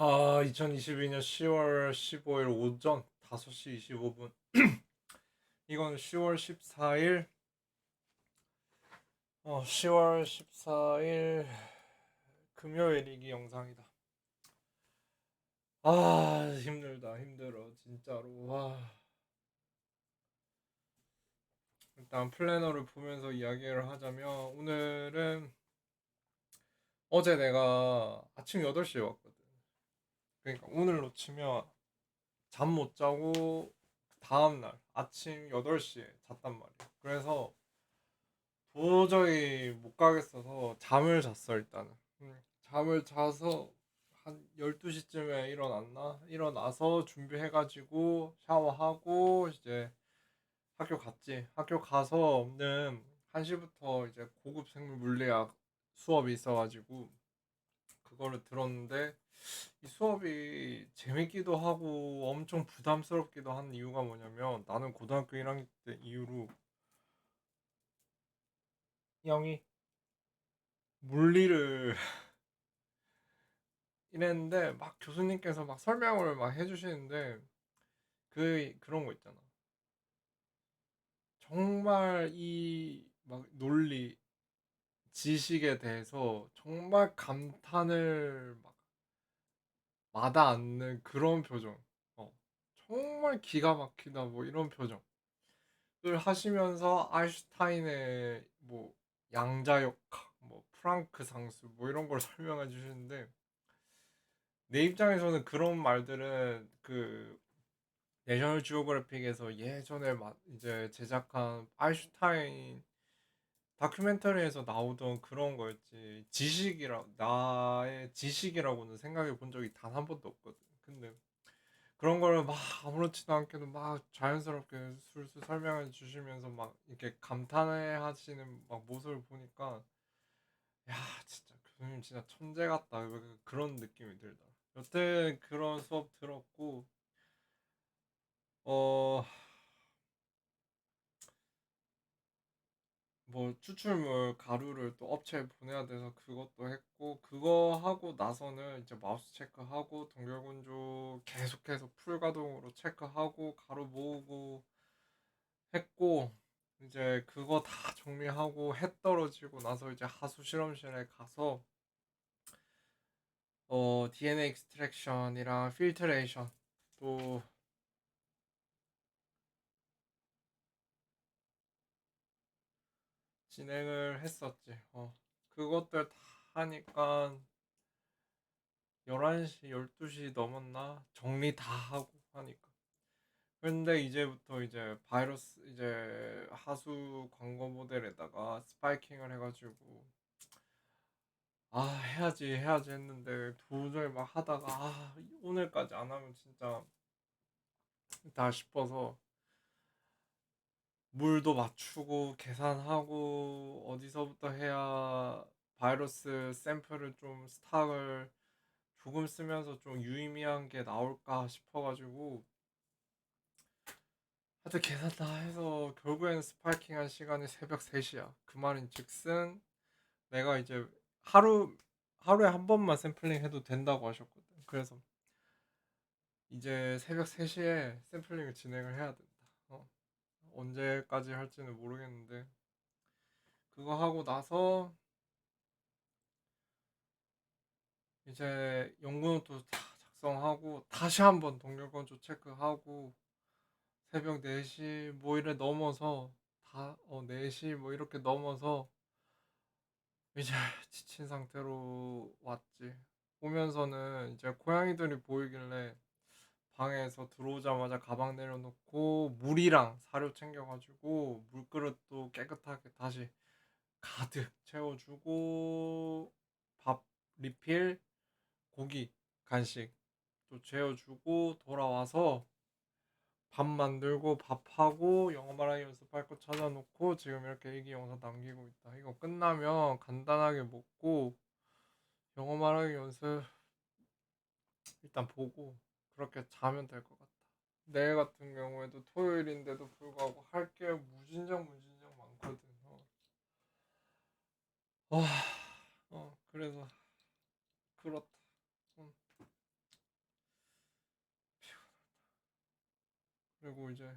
아, 2022년 10월 15일 오전 5시 25분. 이건 10월 14일, 어, 10월 14일 금요일 이기 영상이다. 아, 힘들다, 힘들어, 진짜로. 와. 일단 플래너를 보면서 이야기를 하자면, 오늘은 어제 내가 아침 8시에 왔거든. 그러니까 오늘로 치면 잠 못 자고 다음 날 아침 8시에 잤단 말이야. 그래서 도저히 못 가겠어서 잠을 잤어, 일단은. 음, 잠을 자서 한 12시쯤에 일어났나? 일어나서 준비해가지고 샤워하고 이제 학교 갔지. 학교 가서는 1시부터 이제 고급 생물 물리학 수업이 있어가지고 그거를 들었는데 이 수업이 재밌기도 하고 엄청 부담스럽기도 한 이유가 뭐냐면 나는 고등학교 1학년 때 이후로 형이 물리를 이랬는데 막 교수님께서 막 설명을 막 해주시는데 그 그런 거 있잖아. 정말 이 막 논리 지식에 대해서 정말 감탄을 막 마다 않는 그런 표정. 어, 정말 기가 막히다 뭐 이런 표정을 하시면서 아인슈타인의 뭐 양자역학, 뭐 프랑크 상수 뭐 이런 걸 설명해 주시는데 내 입장에서는 그런 말들은 그 내셔널 지오그래픽에서 예전에 마- 이제 제작한 아인슈타인 다큐멘터리에서 나오던 그런 거였지 지식이라 나의 지식이라고는 생각해 본 적이 단 한 번도 없거든. 근데 그런 거를 막 아무렇지도 않게도 막 자연스럽게 술술 설명해 주시면서 막 이렇게 감탄해 하시는 막 모습을 보니까 야 진짜 교수님 진짜 천재 같다 그- 그런 느낌이 들다. 여튼 그런 수업 들었고 어 뭐 추출물 가루를 또 업체에 보내야 돼서 그것도 했고 그거 하고 나서는 이제 마우스 체크하고 동결건조 계속해서 풀 가동으로 체크하고 가루 모으고 했고 이제 그거 다 정리하고 해 떨어지고 나서 이제 하수 실험실에 가서 어 DNA 익스트랙션이랑 필트레이션 또 진행을 했었지. 어 그것들 다 하니까 11시, 12시 넘었나? 정리 다 하고 하니까. 근데 이제부터 이제 바이러스, 이제 하수 광고 모델에다가 스파이킹을 해가지고, 아, 해야지, 해야지 했는데, 도저히 막 하다가, 아, 오늘까지 안 하면 진짜, 다 싶어서, 물도 맞추고, 계산하고, 어디서부터 해야 바이러스 샘플을 좀 스탁을 조금 쓰면서 좀 유의미한 게 나올까 싶어 가지고 하여튼 계산 다 해서 결국에는 스파이킹 한 시간이 새벽 3시야 그 말인 즉슨 내가 이제 하루 하루에 한 번만 샘플링 해도 된다고 하셨거든 그래서 이제 새벽 3시에 샘플링을 진행을 해야 어. 언제까지 할지는 모르겠는데 그거 하고 나서 이제 연구노트 다 작성하고 다시 한번 동결건조 체크하고 새벽 4시 뭐 이래 넘어서 다 어 4시 뭐 이렇게 넘어서 이제 지친 상태로 왔지. 오면서는 이제 고양이들이 보이길래 방에서 들어오자마자 가방 내려놓고 물이랑 사료 챙겨가지고 물그릇도 깨끗하게 다시 가득 채워주고 밥 리필 고기 간식 또 재워주고 돌아와서 밥 만들고 밥하고 영어 말하기 연습할 거 찾아놓고 지금 이렇게 일기 영상 남기고 있다. 이거 끝나면 간단하게 먹고 영어 말하기 연습 일단 보고 그렇게 자면 될 것 같아. 내일 같은 경우에도 토요일인데도 불구하고 할 게 무진장 무진장 많거든. 어. 와, 어, 그래서 그렇다. 응. 피곤하다. 그리고 이제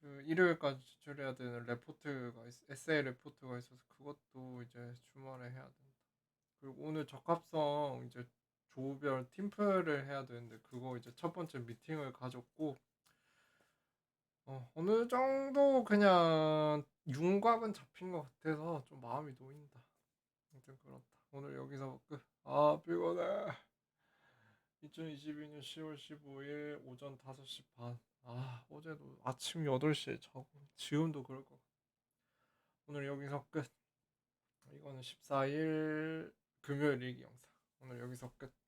그 일요일까지 제출해야 되는 레포트가 에세이 레포트가 있어서 그것도 이제 주말에 해야 된다. 그리고 오늘 적합성 이제 조별 팀플을 해야 되는데 그거 이제 첫 번째 미팅을 가졌고 어, 어느 정도 그냥 윤곽은 잡힌 것 같아서 좀 마음이 놓인다. 아무튼 그렇다. 오늘 여기서 끝. 아 피곤해. 2022년 10월 15일 오전 5시 반. 아 어제도 아침 8시에 자고 지금도 그럴 것 같아. 오늘 여기서 끝. 이거는 14일 금요일 일기 영상. 오늘 여기서 끝.